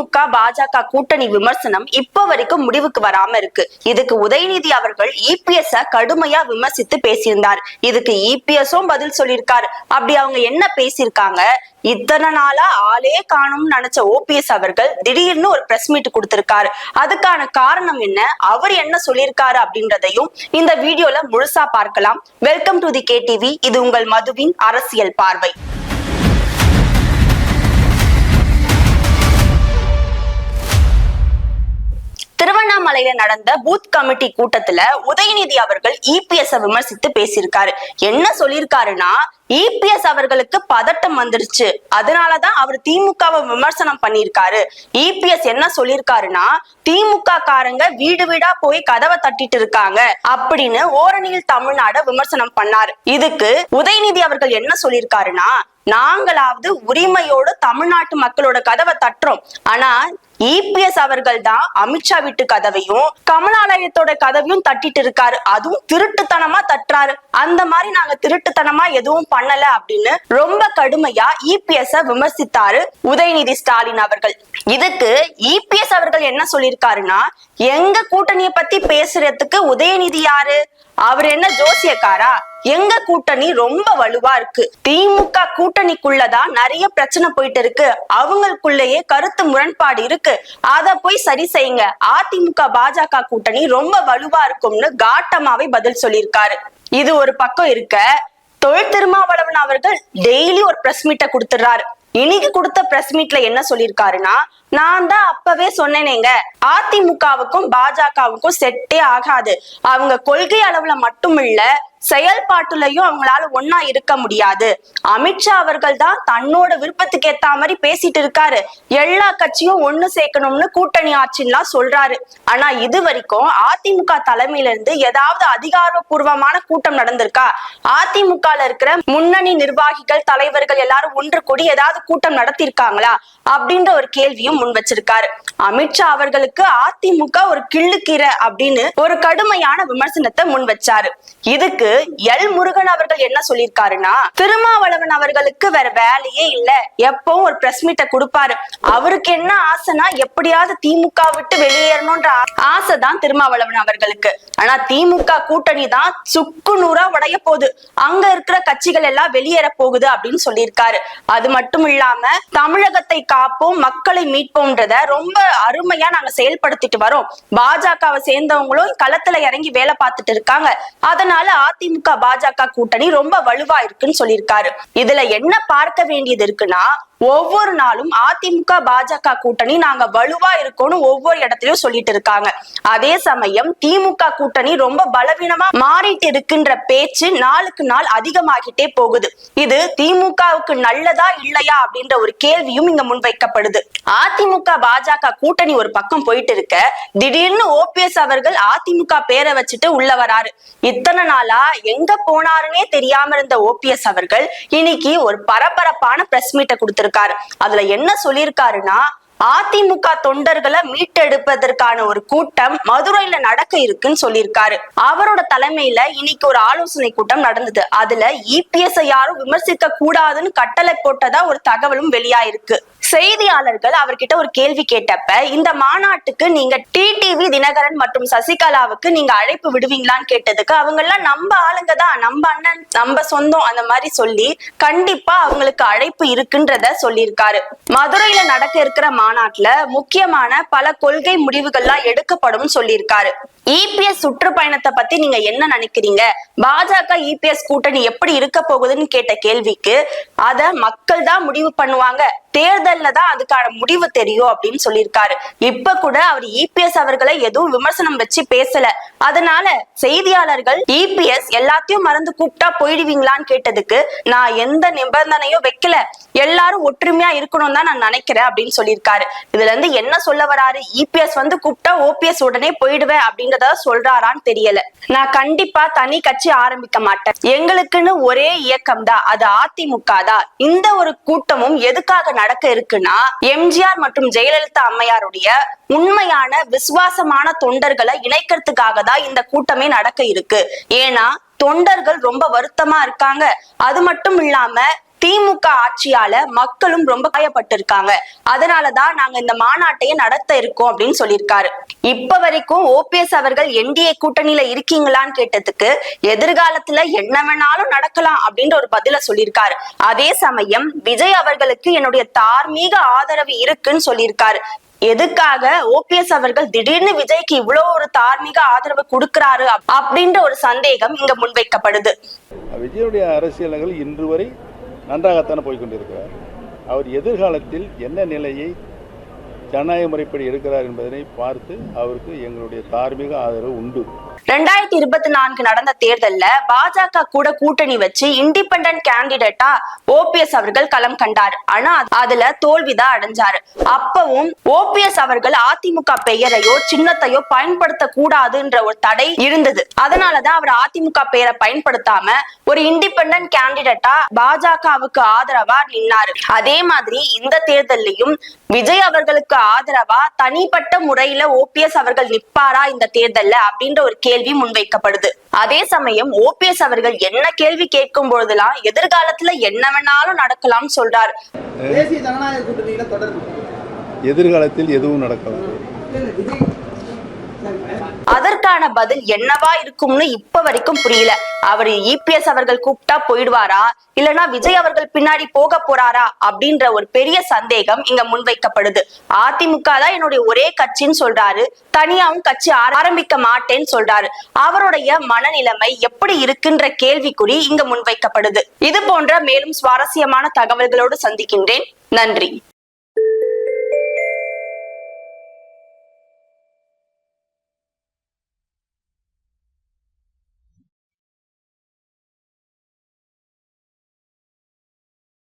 அதிமுக பாஜக கூட்டணி விமர்சனம் இப்ப வரைக்கும் முடிவுக்கு வராம இருக்கு. இதுக்கு உதயநிதி அவர்கள் இபிஎஸ் கடுமையா விமர்சித்து பேசியிருந்தார். இதுக்கு இபிஎஸும் பதில் சொல்லியிருக்காரு. அப்படி அவங்க என்ன பேசியிருக்காங்க? இத்தனை நாளா ஆளே காணும்னு நினைச்ச ஓபிஎஸ் அவர்கள் திடீர்னு ஒரு பிரஸ் மீட் கொடுத்திருக்காரு. அதுக்கான காரணம் என்ன? அவர் என்ன சொல்லியிருக்காரு அப்படின்றதையும் இந்த வீடியோல முழுசா பார்க்கலாம். Welcome to the K TV இது உங்கள் மதுவின் அரசியல் பார்வை. திருவண்ணாமலையில நடந்த பூத் கமிட்டி கூட்டத்துல உதயநிதி அவர்கள் இபிஎஸ் விமர்சித்து பேசியிருக்காரு. என்ன சொல்லியிருக்காருன்னா இபிஎஸ் அவர்களுக்கு பதட்டம் வந்துருச்சு. அதனாலதான் அவர் திமுகவை விமர்சனம் பண்ணியிருக்காரு. இபிஎஸ் என்ன சொல்லியிருக்காருன்னா திமுக காரங்க வீடு வீடா போய் கதவை தட்டிட்டு இருக்காங்க அப்படின்னு ஓரணியில் தமிழ்நாட விமர்சனம் பண்ணாரு. இதுக்கு உதயநிதி அவர்கள் என்ன சொல்லியிருக்காருன்னா நாங்களாவது உரிமையோடு தமிழ்நாட்டு மக்களோட கதவை தட்டுறோம். ஆனா இபிஎஸ் அவர்கள் தான் அமித்ஷா வீட்டு கதவையும் கமலாலயத்தோட கதவையும் தட்டிட்டு இருக்காரு. அதுவும் திருட்டுத்தனமா தட்டுறாரு. அந்த மாதிரி நாங்க திருட்டுத்தனமா எதுவும் பண்ணல அப்படின்னு ரொம்ப கடுமையா இபிஎஸ் விமர்சித்தாரு உதயநிதி ஸ்டாலின் அவர்கள். இதுக்கு இபிஎஸ் அவர்கள் என்ன சொல்லியிருக்காருன்னா எங்க கூட்டணியை பத்தி பேசுறதுக்கு உதயநிதி யாரு? அவர் என்ன ஜோசியக்காரா? எங்க கூட்டணி ரொம்ப வலுவா இருக்கு? திமுக கூட்டணிக்குள்ளதான் நிறைய பிரச்சனை போயிட்டு இருக்கு. அவங்களுக்குள்ளேயே கருத்து முரண்பாடு இருக்கு. அத போய் சரி செய்யுங்க. அதிமுக பாஜக கூட்டணி ரொம்ப வலுவா இருக்கும்னு காட்டமாவே பதில் சொல்லியிருக்காரு. இது ஒரு பக்கம் இருக்க தொழில் திருமாவளவன் அவர்கள் டெய்லி ஒரு பிரஸ் மீட்டை கொடுத்துறாரு இன்னைக்கு கொடுத்த பிரஸ் மீட்ல என்ன சொல்லியிருக்காருன்னா நான் தான் அப்பவே சொன்னேனேங்க. அதிமுகவுக்கும் பாஜகவுக்கும் செட்டே ஆகாது. அவங்க கொள்கை அளவுல மட்டும் இல்ல செயல்பாட்டுலயும் அவங்களால ஒன்னா இருக்க முடியாது. அமித்ஷா அவர்கள் தான் தன்னோட விருப்பத்துக்கு ஏத்த மாதிரி பேசிட்டு இருக்காரு. எல்லா கட்சியும் ஒண்ணு சேர்க்கணும்னு கூட்டணி ஆட்சின்லாம் சொல்றாரு. ஆனா இது வரைக்கும் அதிமுக தலைமையில இருந்து ஏதாவது அதிகாரப்பூர்வமான கூட்டம் நடந்திருக்கா? அதிமுகல இருக்கிற முன்னணி நிர்வாகிகள் தலைவர்கள் எல்லாரும் ஒன்று கூடி ஏதாவது கூட்டம் நடத்திருக்காங்களா அப்படின்ற ஒரு கேள்வியும் முன் வச்சிருக்காரு. அமித்ஷா அவர்களுக்கு அதிமுக ஒரு கிள்ளுக்கீரை அப்படின்னு ஒரு கடுமையான விமர்சனத்தை முன் வச்சாரு. இதுக்கு எல் முருகன் அவர்கள் என்ன சொல்லியிருக்காருன்னா திருமாவளவன் அவர்களுக்கு வேற வேலையே இல்ல. எப்பவும் ஒரு பிரஸ் மீட்டை கொடுப்பாரு. அவருக்கு என்ன ஆசைனா எப்படியாவது திமுக விட்டு வெளியேறணும்ன்ற ஆசை தான் திருமாவளவன் அவர்களுக்கு. ஆனா திமுக கூட்டணி தான் சுக்கு நூறா உடைய போகுது. அங்க இருக்கிற கட்சிகள் எல்லாம் வெளியேற போகுது அப்படின்னு சொல்லியிருக்காரு. அது மட்டும் இல்லாம தமிழகத்தை காப்போம் மக்களை மீட்போம்ன்றத ரொம்ப அருமையா நாங்க செயல்படுத்திட்டு வரோம். பாஜகவை சேர்ந்தவங்களும் களத்துல இறங்கி வேலை பார்த்துட்டு இருக்காங்க. அதனால அதிமுக பாஜக கூட்டணி ரொம்ப வலுவா இருக்குன்னு சொல்லியிருக்காரு. இதுல என்ன பார்க்க வேண்டியது இருக்குன்னா ஒவ்வொரு நாளும் அதிமுக பாஜக கூட்டணி நாங்க வலுவா இருக்கோம்னு ஒவ்வொரு இடத்துலயும் சொல்லிட்டு இருக்காங்க. அதே சமயம் திமுக கூட்டணி ரொம்ப பலவீனமா மாறிட்டு இருக்குன்ற பேச்சு நாளுக்கு நாள் அதிகமாகிட்டே போகுது. இது திமுகவுக்கு நல்லதா இல்லையா அப்படின்ற ஒரு கேள்வியும் இங்க முன்வைக்கப்படுது. அதிமுக பாஜக கூட்டணி ஒரு பக்கம் போயிட்டு இருக்க திடீர்னு ஓபிஎஸ் அவர்கள் அதிமுக பேரை வச்சுட்டு உள்ள வராரு. இத்தனை நாளா எங்க போனாருன்னே தெரியாம இருந்த ஓபிஎஸ் அவர்கள் இன்னைக்கு ஒரு பரபரப்பான பிரஸ் மீட்டை இருக்காரு அதுல என்ன சொல்லியிருக்காருன்னா அதிமுக தொண்டர்களை மீட்டெடுப்பதற்கான ஒரு கூட்டம் மதுரையில நடக்க இருக்குன்னு சொல்லியிருக்காரு. அவரோட தலைமையில இன்னைக்கு ஒரு ஆலோசனை கூட்டம் நடந்தது. அதுல இபிஎஸ் யாரும் விமர்சிக்க கூடாதுன்னு கட்டளை போட்டதா ஒரு தகவலும் வெளியாயிருக்கு. செய்தியாளர்கள் அவர்கிட்ட ஒரு கேள்வி கேட்டப்ப இந்த மாநாட்டுக்கு நீங்க டிடிவி தினகரன் மற்றும் சசிகலாவுக்கு நீங்க அழைப்பு விடுவீங்களான்னு கேட்டதுக்கு அவங்க எல்லாம் நம்ம ஆளுங்க தான் நம்ம அண்ணன் நம்ம சொந்தம் அந்த மாதிரி சொல்லி கண்டிப்பா அவங்களுக்கு அழைப்பு இருக்குன்றத சொல்லியிருக்காரு. மதுரையில நடக்க இருக்கிற மாநாட்டுல முக்கியமான பல கொள்கை முடிவுகள்லாம் எடுக்கப்படும் சொல்லியிருக்காரு. இபிஎஸ் சுற்றுப்பயணத்தை பத்தி நீங்க என்ன நினைக்கிறீங்க? பாஜக இபிஎஸ் கூட்டணி எப்படி இருக்க போகுதுன்னு கேட்ட கேள்விக்கு அத மக்கள் தான் முடிவு பண்ணுவாங்க. தேர்தல்ல தான் அதுக்கான முடிவு தெரியும் அப்படின்னு சொல்லியிருக்காரு. இப்ப கூட அவர் இபிஎஸ் அவர்களை எதுவும் விமர்சனம் வச்சு பேசல. அதனால செய்தியாளர்கள் இபிஎஸ் எல்லாத்தையும் மறந்து கூப்பிட்டா போயிடுவீங்களான்னு கேட்டதுக்கு நான் எந்த நிபந்தனையும் வைக்கல. எல்லாரும் ஒற்றுமையா இருக்கணும் தான் நான் நினைக்கிறேன் அப்படின்னு சொல்லியிருக்காரு. இதுல இருந்து என்ன சொல்ல வராரு? இபிஎஸ் வந்து கூப்பிட்டா ஓபிஎஸ் உடனே போயிடுவேன் அப்படின்றத சொல்றாரான்னு தெரியல. நான் கண்டிப்பா தனி கட்சி ஆரம்பிக்க மாட்டேன். எங்களுக்குன்னு ஒரே இயக்கம் தான் அது அதிமுக தான் இந்த ஒரு கூட்டமும் எதுக்காக நடக்க இருக்குன்னா எம்ஜிஆர் மற்றும் ஜெயலலிதா அம்மையாருடைய உண்மையான விசுவாசமான தொண்டர்களை இணைக்கிறதுக்காக தான் இந்த கூட்டமே நடக்க இருக்கு. ஏன்னா தொண்டர்கள் ரொம்ப வருத்தமா இருக்காங்க. அது மட்டும் இல்லாம திமுக ஆட்சியால மக்களும் ரொம்ப காயப்பட்டிருக்காங்க. அதனாலதான் நாங்க இந்த மாநாட்டையே நடத்த இருக்கோம் அப்படின்னு சொல்லியிருக்காரு. இப்ப வரைக்கும் ஓபிஎஸ் அவர்கள் என்டிஏ கூட்டணியில இருக்கீங்களான்னு கேட்டதுக்கு எதிர்காலத்துல என்ன வேணாலும் நடக்கலாம் அப்படின்ற ஒரு பதில சொல்லியிருக்காரு. அதே சமயம் விஜய் அவர்களுக்கு என்னுடைய தார்மீக ஆதரவு இருக்குன்னு சொல்லியிருக்காரு. எதுக்காக ஓபிஎஸ் அவர்கள் திடீர்னு விஜய்க்கு இவ்வளவு ஒரு தார்மீக ஆதரவு கொடுக்கிறாரு அப்படின்ற ஒரு சந்தேகம் இங்க முன்வைக்கப்படுது. விஜயனுடைய அரசியல்கள் இன்று வரை நன்றாகத்தானே போய்கொண்டிருக்கிறார் அவர் எதிர்காலத்தில் என்ன நிலையை ஜனநாயக முறைப்படி இருக்கிறார் என்பதனை பார்த்து அவருக்கு எங்களுடைய தார்மீக ஆதரவு உண்டு. ரெண்டாயிரத்தி இருபத்தி நான்கு நடந்த தேர்தல்ல பாஜக கூட கூட்டணி வச்சு இண்டிபெண்டன்ட் கேண்டிடேட்டா ஓபிஎஸ் அவர்கள் களம் கண்டார். ஆனா அதுல தோல்விதான் அடைஞ்சாரு. அப்பவும் ஓபிஎஸ் அவர்கள் அதிமுக பெயரையோ சின்னத்தையோ பயன்படுத்த கூடாதுன்ற ஒரு தடை இருந்தது. அதனாலதான் அவர் அதிமுக பெயரை பயன்படுத்தாம ஒரு இண்டிபெண்டன்ட் கேண்டிடேட்டா பாஜகவுக்கு ஆதரவா நின்னாரு. அதே மாதிரி இந்த தேர்தல்லையும் விஜய் அவர்களுக்கு ஆதரவா தனிப்பட்ட முறையில ஓபிஎஸ் அவர்கள் நிப்பாரா இந்த தேர்தல்ல அப்படின்ற ஒரு கேள்வி முன்வைக்கப்படுது. அதே சமயம் ஓபிஎஸ் அவர்கள் என்ன கேள்வி கேட்கும் பொழுதெல்லாம் எதிர்காலத்துல என்ன வேணாலும் நடக்கலாம்னு சொல்றாரு. தேசிய ஜனநாயக கூட்டணியில தொடர்பு. எதிர்காலத்தில் எதுவும் நடக்கலாம் அதற்கான பதில் என்னவா இருக்கும்னு இப்ப வரைக்கும் புரியல. அவர் இபிஎஸ் அவர்கள் கூப்பிட்டா போயிடுவாரா? இல்லனா விஜய் அவர்கள் பின்னாடி போக போறாரா? அப்படின்ற ஒரு பெரிய சந்தேகம் இங்க முன்வைக்கப்படுது. அதிமுக தான் என்னுடைய ஒரே கட்சின்னு சொல்றாரு. தனியாவும் கட்சி ஆரம்பிக்க மாட்டேன்னு சொல்றாரு. அவருடைய மனநிலைமை எப்படி இருக்குன்ற கேள்விக்குறி இங்க முன்வைக்கப்படுது. இது போன்ற மேலும் சுவாரஸ்யமான தகவல்களோடு சந்திக்கின்றேன். நன்றி.